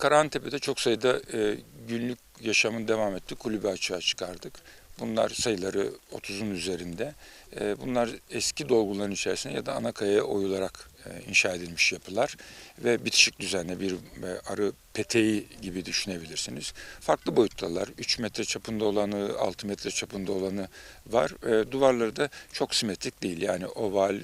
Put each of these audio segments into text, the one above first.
Karahantepe'de çok sayıda e, günlük yaşamın devam ettiği kulübe açığa çıkardık. Bunlar sayıları 30'un üzerinde. E, bunlar eski dolguların içerisinde ya da ana kayaya oyularak inşa edilmiş yapılar ve bitişik düzenli bir e, arı peteği gibi düşünebilirsiniz. Farklı boyuttalar. 3 metre çapında olanı, 6 metre çapında olanı var. E, duvarları da çok simetrik değil. Yani oval e,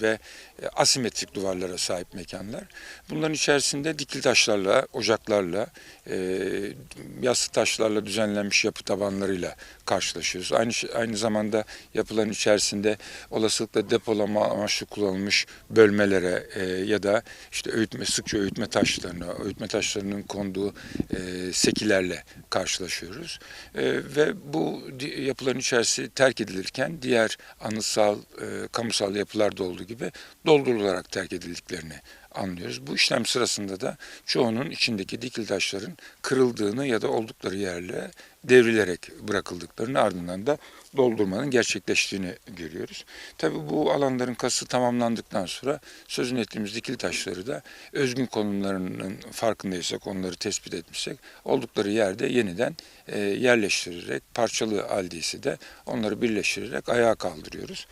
ve e, asimetrik duvarlara sahip mekanlar. Bunların içerisinde dikili taşlarla, ocaklarla, e, yassı taşlarla düzenlenmiş yapı tabanlarıyla karşılaşıyoruz. Aynı şey- aynı zamanda yapıların içerisinde olasılıkla depolama amaçlı kullanılmış bölmelere e, ya da işte öğütme sıkça öğütme taşlarına, öğütme taşlarının konduğu e, sekilerle karşılaşıyoruz. E, ve bu yapıların içerisi terk edilirken diğer anıtsal, e, kamusal yapılarda olduğu gibi doldurularak terk edildiklerini anlıyoruz. Bu işlem sırasında da çoğunun içindeki dikil taşların kırıldığını ya da oldukları yerle devrilerek bırakıldıklarını ardından da doldurmanın gerçekleştiğini görüyoruz. Tabii bu alanların kası tamamlandıktan sonra sözünü ettiğimiz dikil taşları da özgün konumlarının farkındaysak, onları tespit etmişsek oldukları yerde yeniden e, yerleştirerek parçalı haldeyse de onları birleştirerek ayağa kaldırıyoruz.